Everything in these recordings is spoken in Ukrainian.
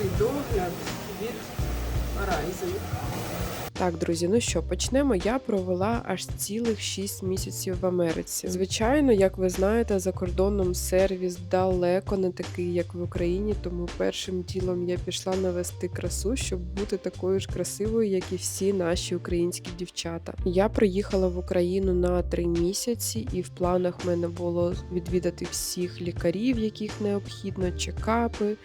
найулюбленіший догляд від Horizon. Так, друзі, ну що, почнемо. Я провела аж цілих 6 місяців в Америці. Звичайно, як ви знаєте, за кордоном сервіс далеко не такий, як в Україні. Тому першим ділом я пішла навести красу, щоб бути такою ж красивою, як і всі наші українські дівчата. Я приїхала в Україну на 3 місяці, і в планах в мене було відвідати всіх лікарів, яких необхідно, чекапи,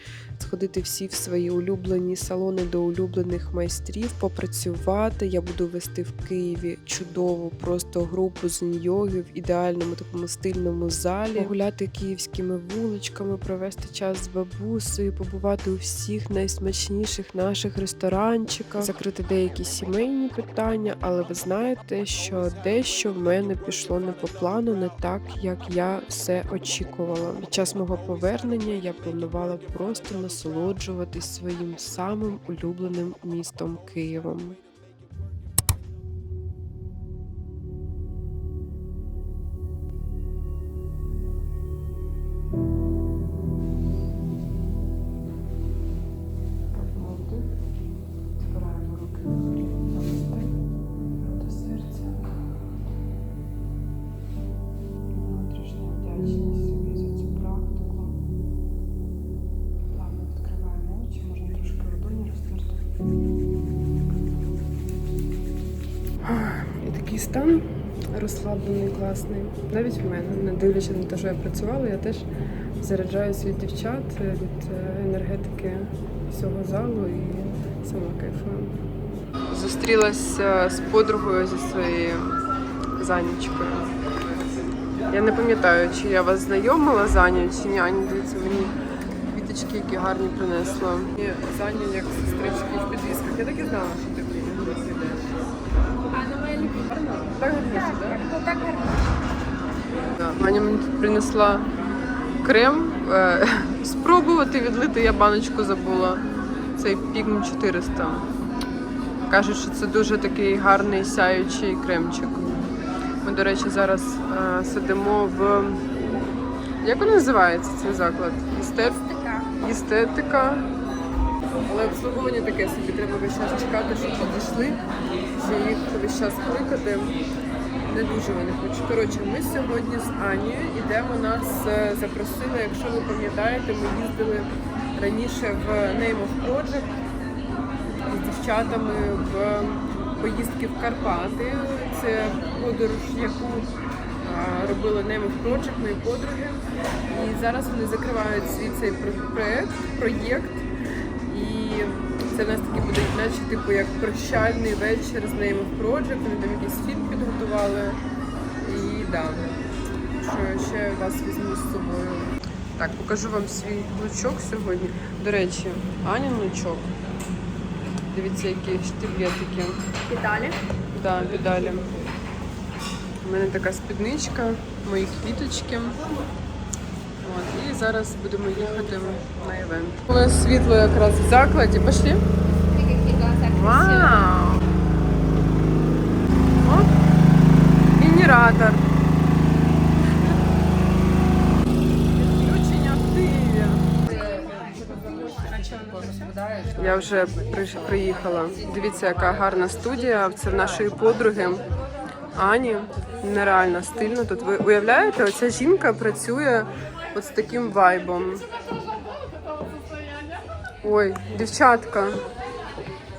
сходити всі в свої улюблені салони до улюблених майстрів, попрацювати. Я буду вести в Києві чудову просто групу з йоги в ідеальному такому стильному залі, погуляти київськими вуличками, провести час з бабусею, побувати у всіх найсмачніших наших ресторанчиках, закрити деякі сімейні питання. Але ви знаєте, що дещо в мене пішло не по плану, не так як я все очікувала. Під час мого повернення я планувала просто насолоджуватись своїм самим улюбленим містом Києвом. Стан розслаблений, класний. Навіть в мене, не дивлячись на те, що я працювала, я теж заряджаюсь від дівчат, від е, енергетики всього залу і сама кайфую. Зустрілася з подругою зі своєю Занічкою. Я не пам'ятаю, чи я вас знайомила з Аню, чи ні. Аня, дивіться, мені квіточки, які гарні принесла. Заня як сестрички в підвісках. Я так і знала, так? Да, Аня мені тут принесла крем. Е, спробувати відлити я баночку забула. Цей Пігм 400. Кажуть, що це дуже такий гарний сяючий кремчик. Ми, до речі, зараз е, сидимо в. Як він називається цей заклад? Істет... Естетика. Але обслуговування таке собі, треба весь час чекати, щоб підійшли. Ще їх весь час кликати. Не дуже вони хочуть. Коротше, ми сьогодні з Анією йдемо нас е, запросили. Якщо ви пам'ятаєте, ми їздили раніше в Name of Project з дівчатами в поїздки в Карпати. Це подорож, яку робили Name of Project, мої подруги. І зараз вони закривають свій цей про- проект, проєкт. І це в нас такий буде, наче типу як прощальний вечір з Name of Project. Вони там якийсь фільм підготували. І да, що ще вас візьму з собою. Так, покажу вам свій лучок сьогодні. До речі, Анін лучок. Дивіться, які штиблетики. Деталі. Да, віддалі. У мене така спідничка, мої квіточки. І зараз будемо їхати на івент. Було світло якраз в закладі. Пошли? Вау! Генератор. Я вже приїхала. Дивіться, яка гарна студія. Це в нашої подруги Ані. Нереально стильно. Тут ви уявляєте, оця жінка працює от з таким вайбом. Ой, дівчатка.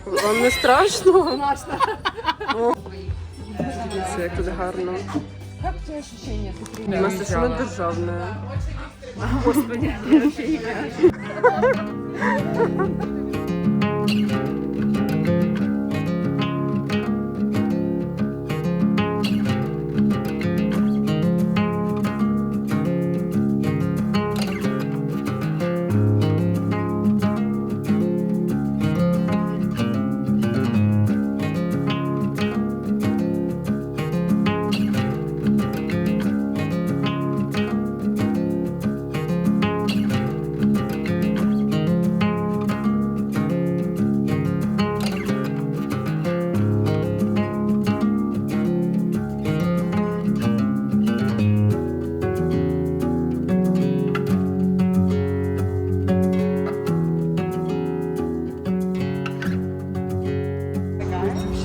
Вам не страшно? О, як тут гарно. У нас це не державне. Господи, я вообще не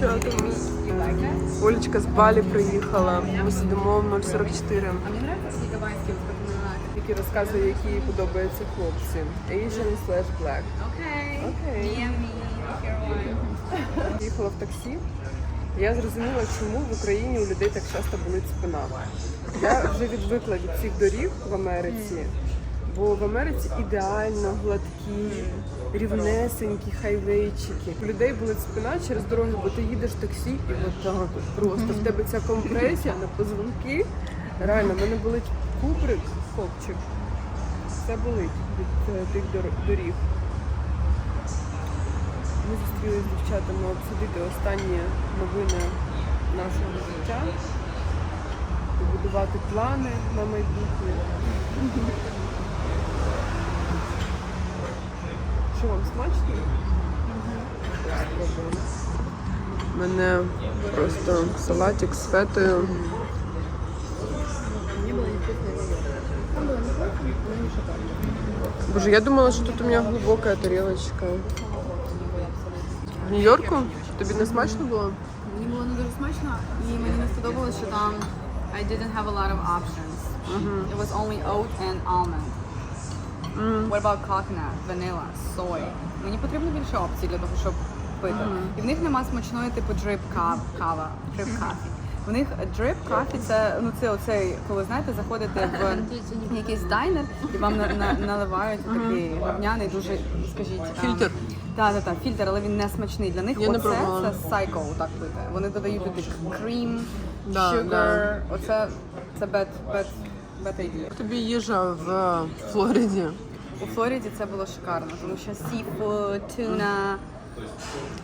знаю. Балі приїхала. Ми сидимо в 044. А мне нравится с гигабайским, как Який розказує, які їй подобаються хлопці. Asian slash black. Окей. Окей. Їхала в таксі. Я зрозуміла, чому в Україні у людей так часто болить спина. Я вже відвикла від цих доріг в Америці, бо в Америці ідеально гладкі, рівнесенькі хайвейчики. У людей болить спина через дороги, бо ти їдеш в таксі і отак от просто в тебе ця компресія на позвонки. Реально, в мене болить куприк, копчик. Все болить від е, тих доріг. Ми зустрілися з дівчатами обсудити останні новини нашого життя, побудувати плани на майбутнє. Що вам смачно? У мене просто салатик з фетою. Боже, я думала, що тут у меня глубокая тарелочка. В Нью-Йорку? Тобі не смачно було? Мені було не дуже смачно, і мені не сподобалось, що там I didn't have a lot of options. It was only oat and almond. What about coconut, vanilla, soy? Мені потрібно більше опцій для того, щоб пити. І в них нема смачної типу drip кава, drip coffee. В них drip coffee це ну це оцей, коли знаєте, заходите в якийсь дайнер і вам на, на, наливають такий говняний, дуже скажіть ем, Фільтр? Так, так, так, фільтр, але він не смачний. Для них Я не оце пробувала. це cycle, так пити. Вони додають туди cream, Да, sugar. да. Оце це bad, bad, idea. Тобі їжа в Флориді. У Флориді це було шикарно, тому що seafood, tuna,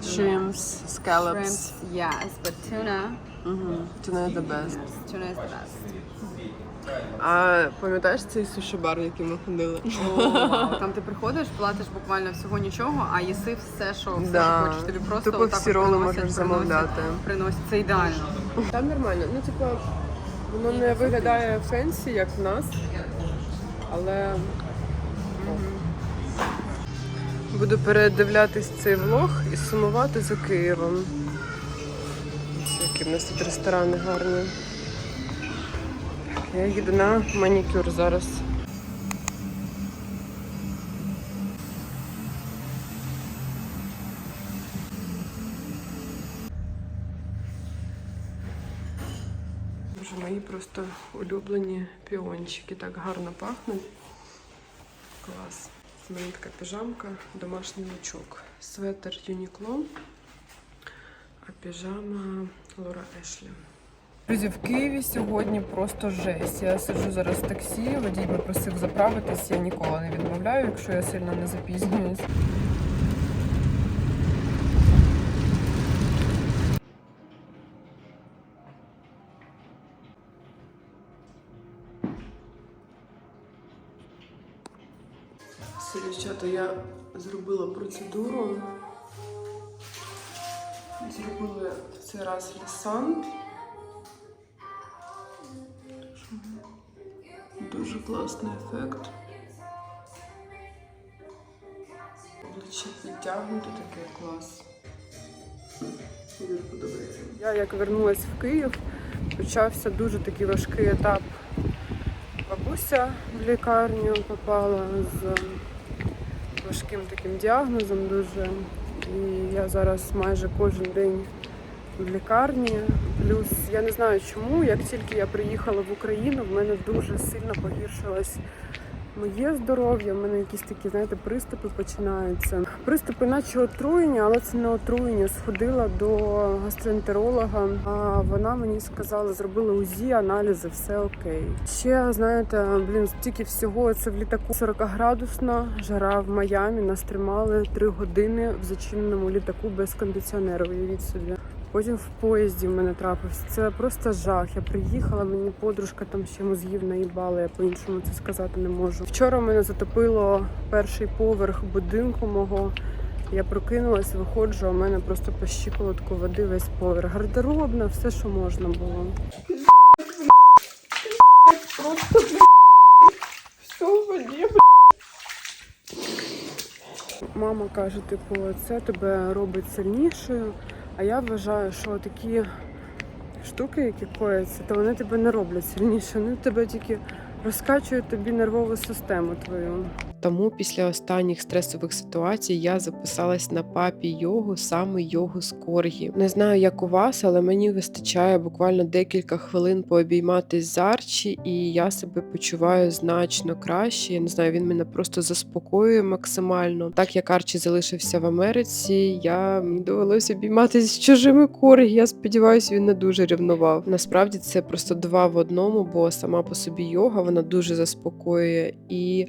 Shrimps, scallops. shrimps, yes, but tuna, Угу. Tuna is the best. tuna is the best. А пам'ятаєш цей суші-бар, в який ми ходили? О, вау. Там ти приходиш, платиш буквально всього нічого, а їси все, що, все, Да. що хочеш. Тобі просто Тупо отак всі от роли приносять, можеш приносять, замовляти. Приносять. Це ідеально. Там нормально. Ну, типа, воно не виглядає фенсі, як в нас, але. Буду передивлятись цей влог і сумувати за Києвом. Які в нас тут ресторани гарні. Я їду на манікюр зараз. Мої просто улюблені піончики. Так гарно пахнуть. Клас. У мене така піжамка, домашній лучок. Светер Юнікло, а піжама Лора Ешлі. Друзі, в Києві сьогодні просто жесть. Я сиджу зараз в таксі, водій попросив заправитись, я ніколи не відмовляю, якщо я сильно не запізнююсь. Дівчата, я зробила процедуру. Зробили в цей раз лісант. Дуже класний ефект. Обличчя підтягнуто, таке клас. Я як вернулась в Київ, почався дуже такий важкий етап. Бабуся в лікарню попала з важким таким діагнозом дуже. І я зараз майже кожен день в лікарні. Плюс я не знаю чому, як тільки я приїхала в Україну, в мене дуже сильно погіршилось моє здоров'я. В мене якісь такі, знаєте, приступи починаються. Приступи, наче отруєння, але це не отруєння. Сходила до гастроентеролога, а вона мені сказала, зробила УЗІ, аналізи, все окей. Ще знаєте, блін, стільки всього це в літаку 40 градусна жара в Майамі. Нас тримали 3 години в зачиненому літаку без кондиціонеру. Уявіть собі. Потім в поїзді в мене трапився. Це просто жах. Я приїхала, мені подружка там ще мозгів наїбала, я по-іншому це сказати не можу. Вчора мене затопило перший поверх будинку мого. Я прокинулась, виходжу, а в мене просто по щиколотку води весь поверх. Гардеробна, все, що можна було. Просто все в воді. Мама каже, типу, це тебе робить сильнішою. А я вважаю, що такі штуки, які кояться, то вони тебе не роблять сильніше. Вони тебе тільки розкачують тобі нервову систему твою. Тому після останніх стресових ситуацій я записалась на папі йогу, саме йогу з коргі. Не знаю, як у вас, але мені вистачає буквально декілька хвилин пообійматись з Арчі, і я себе почуваю значно краще. Я не знаю, він мене просто заспокоює максимально. Так як Арчі залишився в Америці, я мені довелося обійматися з чужими коргі. Я сподіваюся, він не дуже рівнував. Насправді це просто два в одному, бо сама по собі йога вона дуже заспокоює і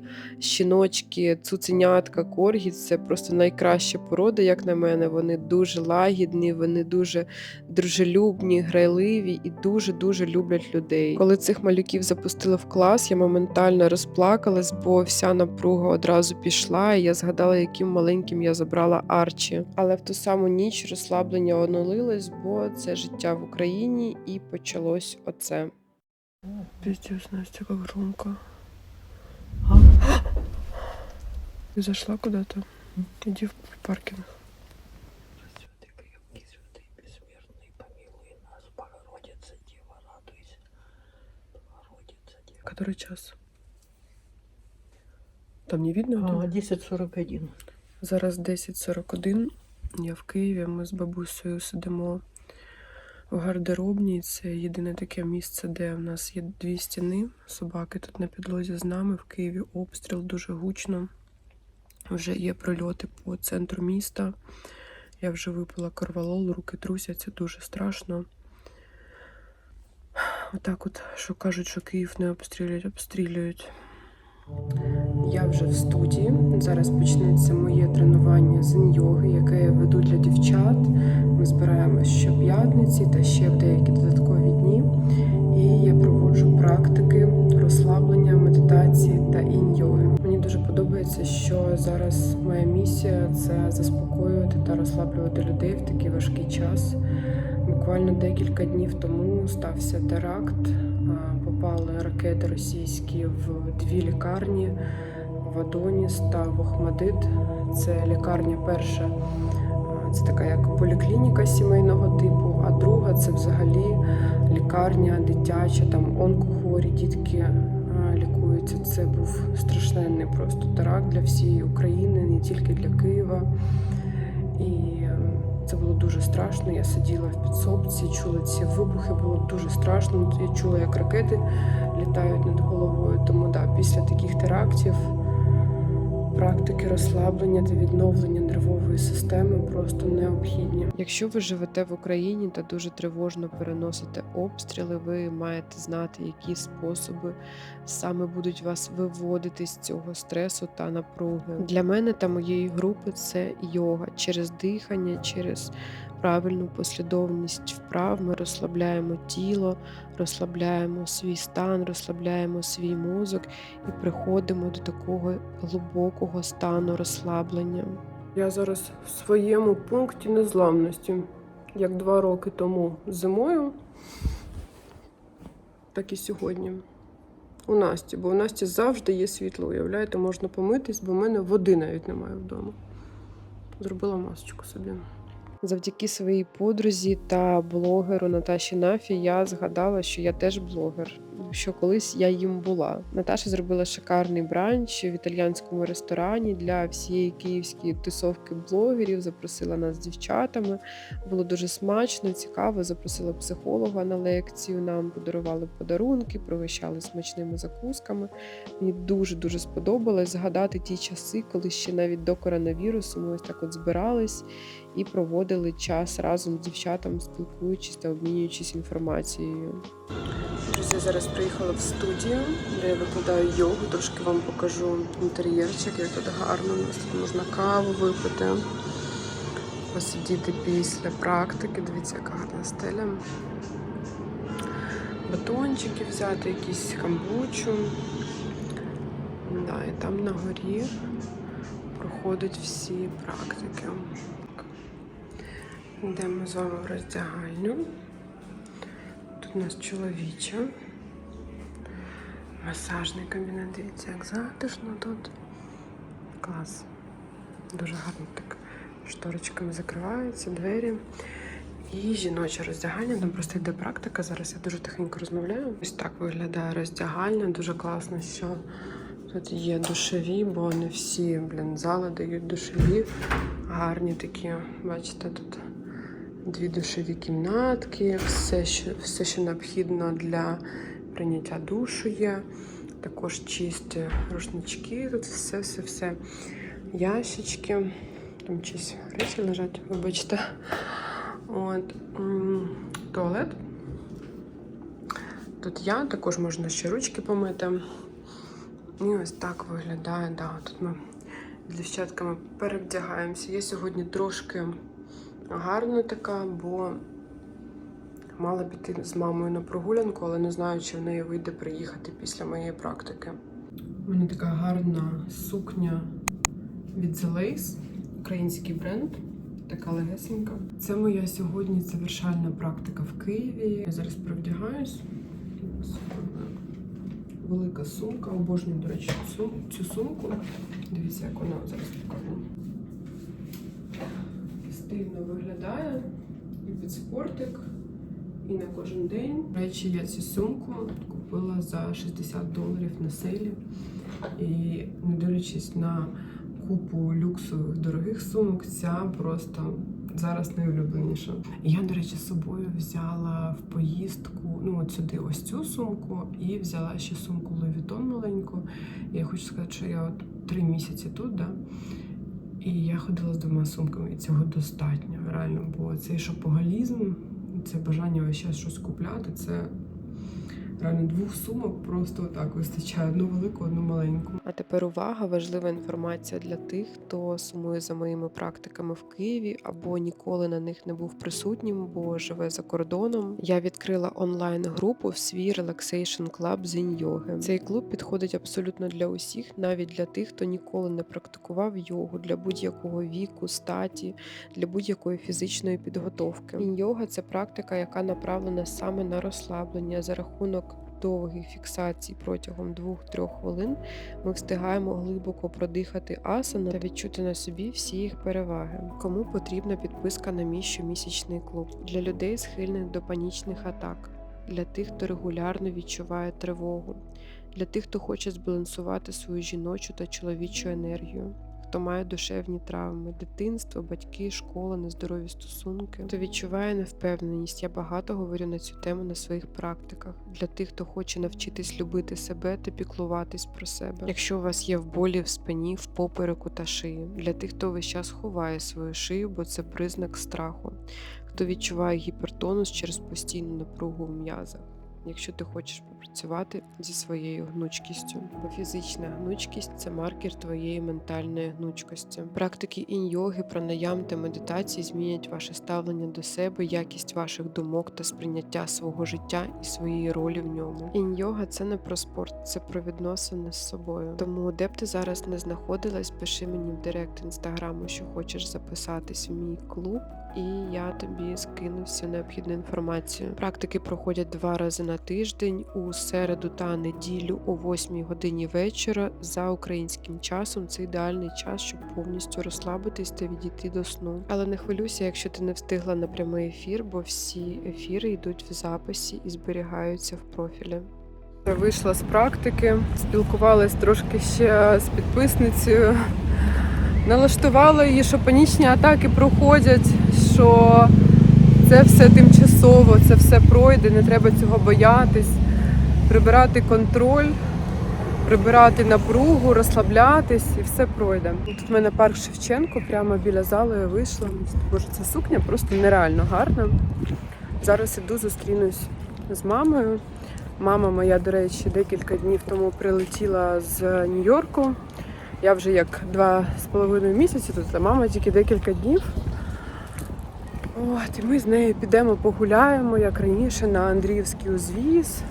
щіночки, цуценятка, коргі це просто найкраща порода, як на мене. Вони дуже лагідні, вони дуже дружелюбні, грайливі і дуже-дуже люблять людей. Коли цих малюків запустили в клас, я моментально розплакалась, бо вся напруга одразу пішла, і я згадала, яким маленьким я забрала Арчі. Але в ту саму ніч розслаблення онулилось, бо це життя в Україні і почалось оце. Пиздец, Настя, как громко. Ты зашла куда-то? Иди в паркинг. Святый крепкий, святый бессмертный, помилуй нас, Богородица, Дева, радуйся. Богородица, Дева. Который час? Там не видно? А, один? 10.41. Зараз 10.41. Я в Києві. Ми з бабусею сидимо в гардеробній. Це єдине таке місце, де в нас є дві стіни. Собаки тут на підлозі з нами. В Києві обстріл дуже гучно. Вже є прильоти по центру міста. Я вже випила корвалол, руки трусяться, дуже страшно. Отак, от, що кажуть, що Київ не обстрілюють, обстрілюють. Я вже в студії. Зараз почнеться моє тренування з йоги, яке я веду для дівчат. Ми збираємось щоп'ятниці та ще в деякі додаткові дні. І я проводжу практики розслаблення, медитації та інь-йоги. Подобається, що зараз моя місія це заспокоювати та розслаблювати людей в такий важкий час. Буквально декілька днів тому стався теракт. Попали ракети російські в дві лікарні в Адоніс та в Охмадит. Це лікарня перша, це така як поліклініка сімейного типу, а друга це взагалі лікарня дитяча, там онкохворі дітки а. Це був страшенний просто теракт для всієї України, не тільки для Києва. І е, це було дуже страшно. Я сиділа в підсобці, чула ці вибухи, було дуже страшно. Я чула, як ракети літають над головою. Тому да, після таких терактів практики розслаблення та відновлення нервової системи просто необхідні. Якщо ви живете в Україні та дуже тривожно переносите обстріли, ви маєте знати, які способи саме будуть вас виводити з цього стресу та напруги. Для мене та моєї групи це йога через дихання, через правильну послідовність вправ. Ми розслабляємо тіло, розслабляємо свій стан, розслабляємо свій мозок і приходимо до такого глибокого стану розслаблення. Я зараз в своєму пункті незламності, як два роки тому зимою, так і сьогодні. У Насті, бо у Насті завжди є світло, уявляєте, можна помитись, бо в мене води навіть немає вдома. Зробила масочку собі. Завдяки своїй подрузі та блогеру Наташі Нафі я згадала, що я теж блогер, що колись я їм була. Наташа зробила шикарний бранч в італіянському ресторані для всієї київської тусовки блогерів. Запросила нас з дівчатами. Було дуже смачно, цікаво. Запросила психолога на лекцію. Нам подарували подарунки, пригощали смачними закусками. Мені дуже дуже сподобалось згадати ті часи, коли ще навіть до коронавірусу ми ось так от збирались і проводили час разом з дівчатами, спілкуючись та обмінюючись інформацією. Друзі, зараз приїхала в студію, де я викладаю йогу. Трошки вам покажу інтер'єрчик, як тут гарно. У нас тут можна каву випити, посидіти після практики. Дивіться, яка гарна стеля. Батончики взяти, якісь камбучу. Да, і там на горі проходять всі практики. Йдемо з вами в роздягальню. Тут у нас чоловіча. Масажний кабінет. Дивіться, як затишно тут. Клас. Дуже гарно так шторочками закриваються двері. І жіноче роздягальня, там просто йде практика. Зараз я дуже тихенько розмовляю. Ось так виглядає роздягальня. Дуже класно, що тут є душові, бо не всі, блін, зали дають душові. Гарні такі. Бачите, тут дві душові кімнатки, все, що, все, що необхідно для прийняття душу є. Також чисті рушнички, тут все, все, все. Ящички. Там чиїсь речі лежать, вибачте. От, туалет. Тут я, також можна ще ручки помити. І ось так виглядає. Да, тут ми з дівчатками перевдягаємося. Я сьогодні трошки гарна така, бо мала піти з мамою на прогулянку, але не знаю, чи в неї вийде приїхати після моєї практики. У мене така гарна сукня від The Lace, український бренд. Така легесенька. Це моя сьогодні завершальна практика в Києві. Я зараз провдягаюсь. Велика сумка, обожнюю, до речі, цю, сумку. Дивіться, як вона зараз покажу. Стильно виглядає і під спортик, і на кожен день. Речі, я цю сумку купила за 60 доларів на селі. І не дивлячись на купу люксових дорогих сумок, ця просто зараз найулюбленіша. Я, до речі, з собою взяла в поїздку, ну от сюди ось цю сумку, і взяла ще сумку Louis Vuitton маленьку. І я хочу сказати, що я от три місяці тут, да? І я ходила з двома сумками, і цього достатньо. Реально, бо цей шопоголізм, це бажання весь час щось купляти, це реально двох сумок просто так вистачає одну велику, одну маленьку. А тепер увага, важлива інформація для тих, хто сумує за моїми практиками в Києві або ніколи на них не був присутнім, бо живе за кордоном. Я відкрила онлайн-групу в свій релаксейшн клаб Зінь йоги. Цей клуб підходить абсолютно для усіх, навіть для тих, хто ніколи не практикував йогу, для будь-якого віку, статі, для будь-якої фізичної підготовки. Інь-йога – це практика, яка направлена саме на розслаблення за рахунок довгих фіксацій протягом 2-3 хвилин. Ми встигаємо глибоко продихати асану та відчути на собі всі їх переваги. Кому потрібна підписка на мій щомісячний клуб для людей, схильних до панічних атак, для тих, хто регулярно відчуває тривогу, для тих, хто хоче збалансувати свою жіночу та чоловічу енергію. Хто має душевні травми, дитинство, батьки, школа, нездорові стосунки, хто відчуває невпевненість. Я багато говорю на цю тему на своїх практиках. Для тих, хто хоче навчитись любити себе та піклуватись про себе. Якщо у вас є в болі в спині, в попереку та шиї, для тих, хто весь час ховає свою шию, бо це признак страху, хто відчуває гіпертонус через постійну напругу в м'язах. Якщо ти хочеш попрацювати зі своєю гнучкістю, бо фізична гнучкість це маркер твоєї ментальної гнучкості. Практики інь-йоги, пранаям та медитації змінять ваше ставлення до себе, якість ваших думок та сприйняття свого життя і своєї ролі в ньому. Інь-йога це не про спорт, це про відносини з собою. Тому, де б ти зараз не знаходилась, пиши мені в директ інстаграму, що хочеш записатись в мій клуб. І я тобі скину всю необхідну інформацію. Практики проходять два рази на тиждень у середу та неділю о 8 годині вечора за українським часом. Це ідеальний час, щоб повністю розслабитись та відійти до сну. Але не хвилюйся, якщо ти не встигла на прямий ефір, бо всі ефіри йдуть в записі і зберігаються в профілі. Вийшла з практики, спілкувалась трошки ще з підписницею. Налаштувала її, що панічні атаки проходять, що це все тимчасово, це все пройде, не треба цього боятись. Прибирати контроль, прибирати напругу, розслаблятись і все пройде. Тут в мене парк Шевченко, прямо біля залу я вийшла. Боже, ця сукня просто нереально гарна. Зараз іду, зустрінусь з мамою. Мама моя, до речі, декілька днів тому прилетіла з Нью-Йорку. Я вже як два з половиною місяці тут, а мама тільки декілька днів. От, і ми з нею підемо погуляємо, як раніше, на Андріївський узвіз.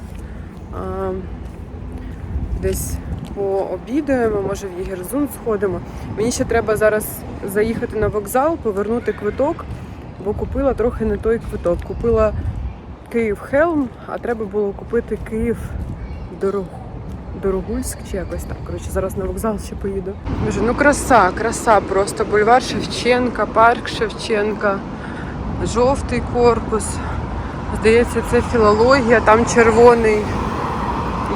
Десь пообідаємо, може в Єгерзун сходимо. Мені ще треба зараз заїхати на вокзал, повернути квиток, бо купила трохи не той квиток. Купила Київ Хелм, а треба було купити Київ Дорогульськ чи якось так. Коротше, зараз на вокзал ще поїду. Боже, ну краса, краса просто. Бульвар Шевченка, парк Шевченка. жовтий корпус. Здається, це філологія, там червоний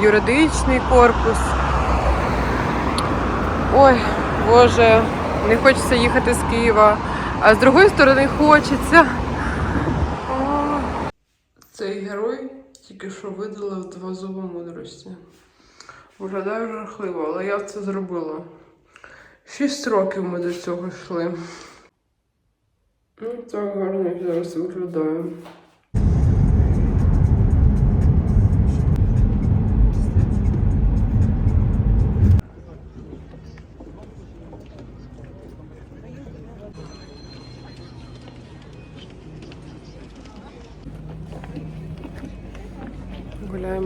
юридичний корпус. Ой, Боже, не хочеться їхати з Києва, а з другої сторони хочеться. Цей герой тільки що видалив два зуби мудрості. Виглядає жахливо, але я це зробила. Шість років ми до цього йшли. Ну, так гарно зараз виглядає.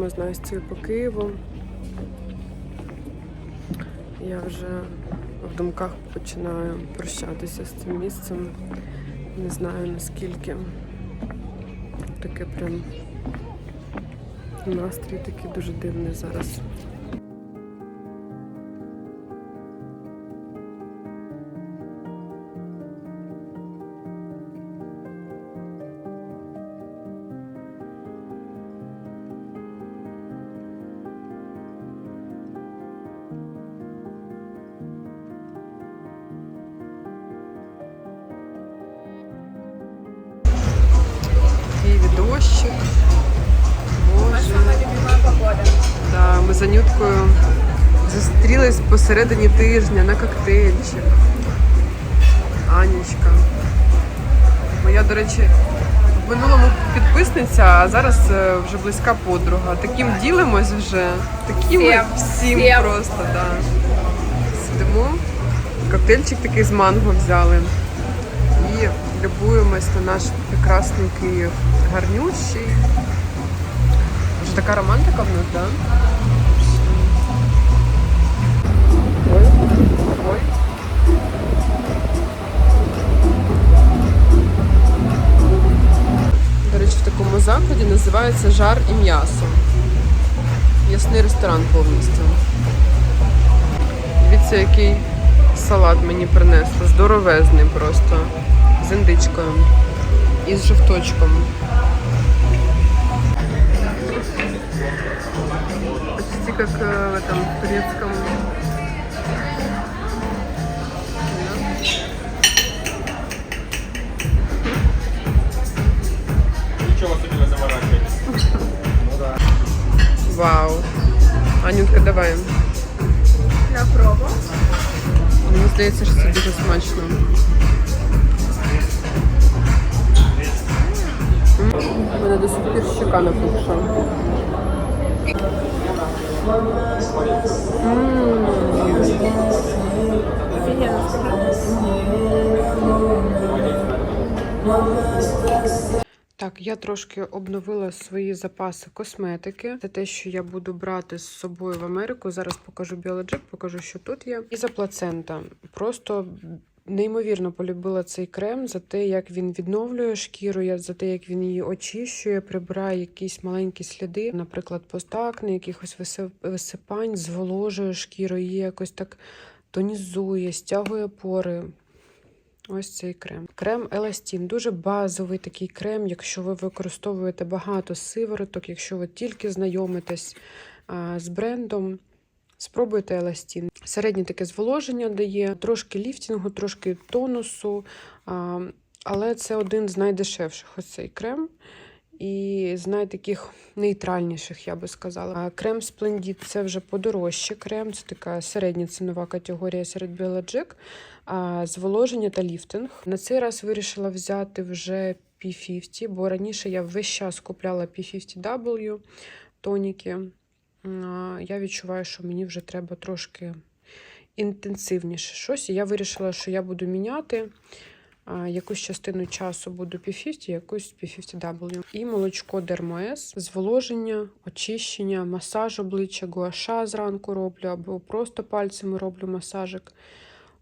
З Настю по Києву. Я вже в думках починаю прощатися з цим місцем. Не знаю наскільки. Таке прям настрій такий дуже дивний зараз. З Анюткою зустрілись посередині тижня на коктейльчик. Анічка. Моя, до речі, в минулому підписниця, а зараз е, вже близька подруга. Таким ділимось вже. Таким Всім. всім, Всім. просто, да. Сидимо. Коктейльчик такий з манго взяли. І любуємось на наш прекрасний Київ. Гарнющий. Вже така романтика в нас, так? Да? До речі, в такому закладі називається Жар і м'ясо. М'ясний ресторан повністю. Дивіться, який салат мені принесли. Здоровезний просто. З індичкою. І з жовточком. Почти как э, в этом турецком. Вау. Анютка, давай. На пробу. Мені здається, що це дуже смачно. У мене до сих пір щека напухша. Так, я трошки обновила свої запаси косметики. Це те, що я буду брати з собою в Америку. Зараз покажу біологик, покажу, що тут є. І за плацента. Просто неймовірно полюбила цей крем за те, як він відновлює шкіру, за те, як він її очищує, прибирає якісь маленькі сліди, наприклад, постакне, якихось виси- висипань, зволожує шкіру, її якось так тонізує, стягує пори. Ось цей крем. Крем Еластін. Дуже базовий такий крем, якщо ви використовуєте багато сивороток, якщо ви тільки знайомитесь а, з брендом. Спробуйте Еластін. Середнє таке зволоження дає, трошки ліфтінгу, трошки тонусу, а, але це один з найдешевших ось цей крем. І з найтаких нейтральніших, я би сказала. Крем Splendid це вже подорожче крем, це така середня цінова категорія серед. А зволоження та ліфтинг. На цей раз вирішила взяти вже P50, бо раніше я весь час купляла P50W тоніки. Я відчуваю, що мені вже треба трошки інтенсивніше щось. І я вирішила, що я буду міняти. Якусь частину часу буду P50, якусь P50W. І молочко Dermoes, зволоження, очищення, масаж обличчя, гуаша зранку роблю, або просто пальцями роблю масажик.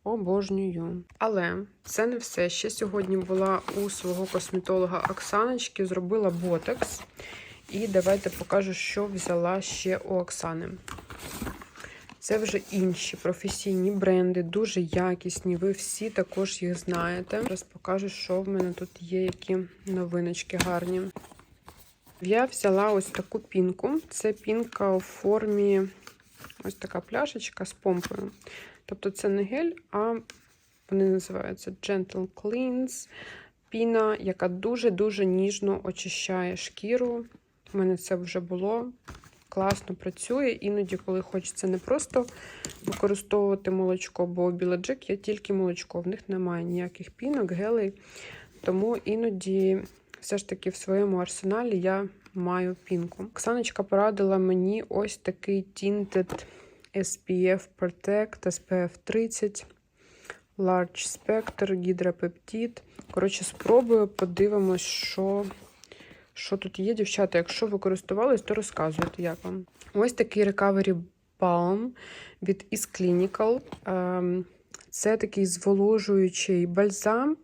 Обожнюю. Але це не все. Ще сьогодні була у свого косметолога Оксаночки, зробила ботекс. І давайте покажу, що взяла ще у Оксани. Це вже інші професійні бренди, дуже якісні. Ви всі також їх знаєте. Зараз покажу, що в мене тут є, які новиночки гарні. Я взяла ось таку пінку. Це пінка у формі ось така пляшечка з помпою. Тобто це не гель, а вони називаються Gentle Cleans. Піна, яка дуже-дуже ніжно очищає шкіру. У мене це вже було. Класно працює. Іноді, коли хочеться не просто використовувати молочко, бо у білоджик є тільки молочко, в них немає ніяких пінок, гелей. Тому іноді все ж таки в своєму арсеналі я маю пінку. Оксаночка порадила мені ось такий Tinted SPF Protect SPF 30. Large Spectre, гідропептид. Коротше, спробую, подивимось, що, що тут є, дівчата. Якщо ви користувались, то розказуйте, як вам. Ось такий Recovery Balm від Is Clinical. Ем, Це такий зволожуючий бальзам,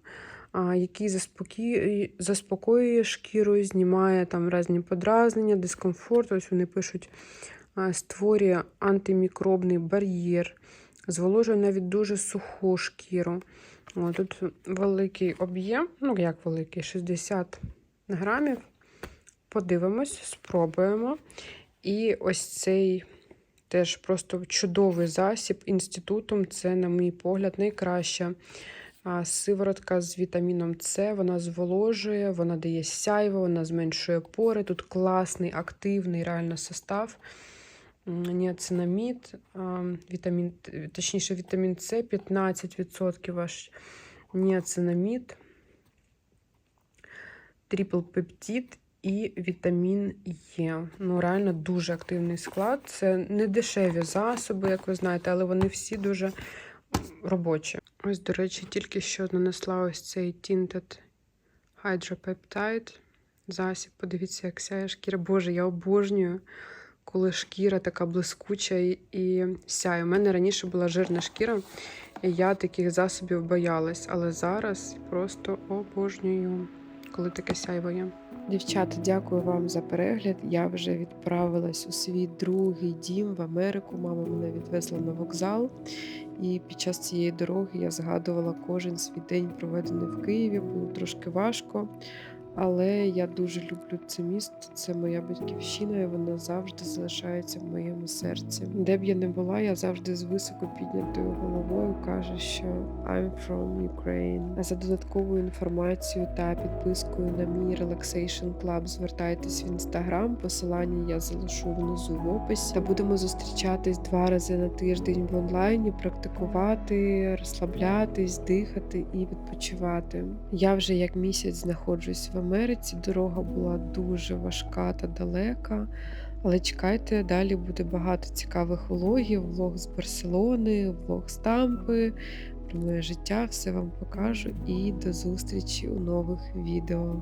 який заспокоює, заспокоює шкіру, знімає там різні подразнення, дискомфорт. Ось вони пишуть, створює антимікробний бар'єр, зволожує навіть дуже суху шкіру. О, тут великий об'єм, ну як великий, 60 грамів. Подивимось, спробуємо. І ось цей теж просто чудовий засіб інститутом. Це, на мій погляд, найкраща сиворотка з вітаміном С. Вона зволожує, вона дає сяйво, вона зменшує пори. Тут класний, активний реально состав. Ніацинамід, вітамін, точніше, вітамін С 15% аж ніацинамід, трипл-пептид і вітамін Е. Ну, реально дуже активний склад. Це не дешеві засоби, як ви знаєте, але вони всі дуже робочі. Ось, до речі, тільки що нанесла ось цей Tinted Hydropeptide засіб. Подивіться, як сяє шкіра. Боже, я обожнюю, коли шкіра така блискуча і, сяє. У мене раніше була жирна шкіра, і я таких засобів боялась, але зараз просто обожнюю, коли таке сяйво є. Дівчата, дякую вам за перегляд. Я вже відправилась у свій другий дім в Америку. Мама мене відвезла на вокзал. І під час цієї дороги я згадувала кожен свій день, проведений в Києві. Було трошки важко. Але я дуже люблю це місто. Це моя батьківщина, і вона завжди залишається в моєму серці. Де б я не була, я завжди з високо піднятою головою кажу, що I'm from Ukraine. А за додатковою інформацією та підпискою на мій Relaxation Club звертайтесь в інстаграм. Посилання я залишу внизу в описі. Та будемо зустрічатись два рази на тиждень в онлайні, практикувати, розслаблятись, дихати і відпочивати. Я вже як місяць знаходжусь в Америці. Дорога була дуже важка та далека. Але чекайте, далі буде багато цікавих влогів, влог з Барселони, влог з Тампи, про моє життя, все вам покажу і до зустрічі у нових відео.